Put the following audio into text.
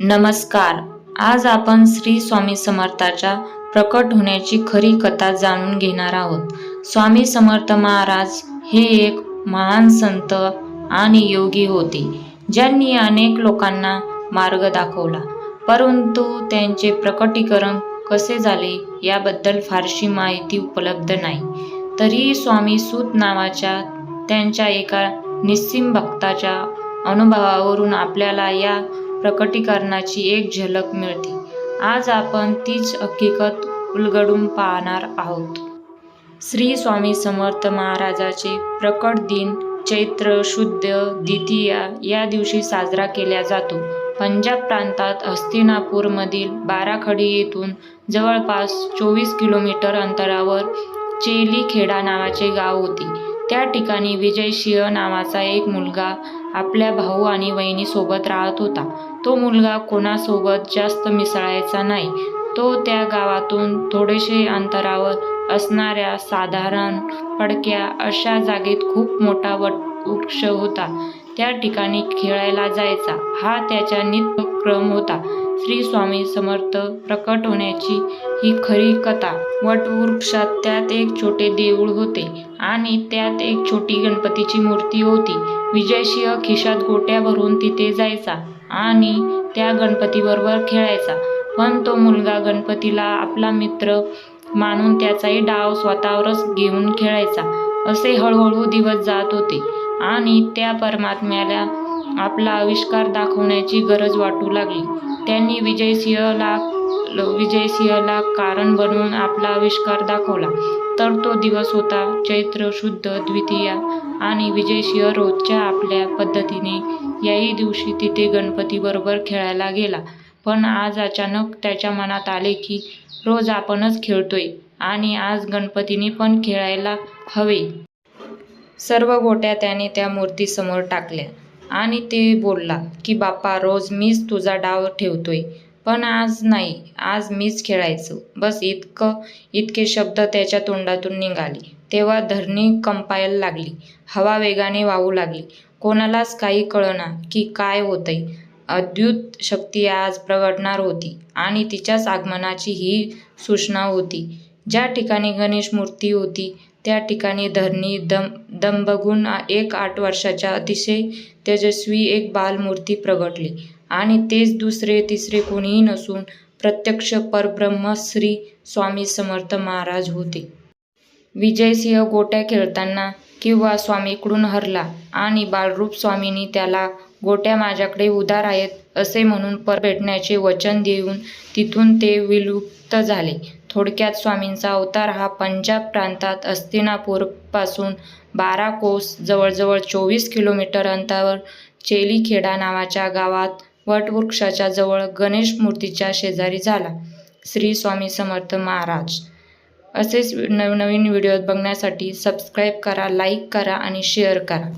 नमस्कार. आज आपण श्री स्वामी समर्थाच्या प्रकट होण्याची खरी कथा जाणून घेणार आहोत. स्वामी समर्थ महाराज हे एक महान संत आणि योगी होते ज्यांनी अनेक लोकांना मार्ग दाखवला. परंतु त्यांचे प्रकटीकरण कसे झाले याबद्दल फारशी माहिती उपलब्ध नाही. तरीही स्वामी सूत नावाच्या त्यांच्या एका निस्सिम भक्ताच्या अनुभवावरून आपल्याला या प्रकटीकरणाची एक झलक मिळते. आज आपण तीच हकीकत उलगडून पाहणार आहोत. श्री स्वामी समर्थ महाराजाचे प्रकट दिन चैत्र शुद्ध द्वितीया या दिवशी साजरा केला जातो. पंजाब प्रांतात हस्तिनापूरमधील बाराखडी येथून जवळपास चोवीस किलोमीटर अंतरावर चेलीखेडा नावाचे गाव होते. त्या ठिकाणी विजय सिंह नावाचा एक मुलगा आपल्या भाऊ आणि वहिनीसोबत राहत होता. तो मुलगा कोणासोबत जास्त मिसळायचा नाही. तो त्या गावातून थोडेसे अंतरावर असणाऱ्या साधारण पडक्या अशा जागेत खूप मोठा वट वृक्ष होता. त्या ठिकाणी खेळायला जायचा. हा त्याचा नित्यक्रम होता. श्री स्वामी समर्थ प्रकट होण्याची ही खरी कथा. वटवृक्षात त्यात एक छोटे देऊळ होते आणि त्यात एक छोटी गणपतीची मूर्ती होती. विजयसिंह खिशात गोट्या भरून तिथे जायचा आणि त्या गणपतीबरोबर खेळायचा. पण तो मुलगा गणपतीला आपला मित्र मानून त्याचाही डाव स्वतःवरच घेऊन खेळायचा. असे हळूहळू दिवस जात होते आणि त्या परमात्म्याला आपला आविष्कार दाखवण्याची गरज वाटू लागली. त्यांनी विजयसिंहला विजयसिंहला कारण बनवून आपला आविष्कार दाखवला. तर तो दिवस होता चैत्र शुद्ध द्वितीया आणि विजयसिंह रोजच्या आपल्या पद्धतीने याही दिवशी तिथे गणपतीबरोबर खेळायला गेला. पण आज अचानक त्याच्या मनात आले की रोज आपणच खेळतोय आणि आज गणपतीने पण खेळायला हवे. सर्व गोट्या त्याने त्या मूर्तीसमोर टाकल्या. आणि ते बोलला की बाप्पा रोज मीच तुझा डाव ठेवतोय. पण आज नाही आज मीच खेळायचो. बस इतकं इतके शब्द त्याच्या तोंडातून निघाले. तेव्हा धरणी कंपायला लागली. हवा वेगाने वाहू लागली. कोणालाच काही कळना की काय होतंय. अद्भुत शक्ती आज प्रगटणार होती आणि तिच्याच आगमनाची ही सूचना होती. ज्या ठिकाणी गणेश मूर्ती होती त्या ठिकाणी धरणी दम दम एक आठ वर्षाच्या अतिशय तेजस्वी एक बालमूर्ती प्रगटली. आणि तेच दुसरे तिसरे कोणीही नसून प्रत्यक्ष परब्रह्म श्री स्वामी समर्थ महाराज होते. विजयसिंह गोट्या खेळताना किंवा स्वामीकडून हरला आणि बालरूप स्वामींनी त्याला गोट्या माझ्याकडे उदार आहेत असे म्हणून पर भेटण्याचे वचन देऊन तिथून ते विलुप्त झाले. थोडक्यात स्वामींचा अवतार हा पंजाब प्रांतात अस्तिनापूरपासून बारा कोस जवळजवळ चोवीस किलोमीटर अंतरावर चेलीखेडा नावाच्या गावात वटवृक्षाच्या जवळ गणेश मूर्तीच्या शेजारी झाला. श्री स्वामी समर्थ महाराज. असेच नवनवीन व्हिडिओ बघण्यासाठी सबस्क्राईब करा लाईक करा आणि शेअर करा.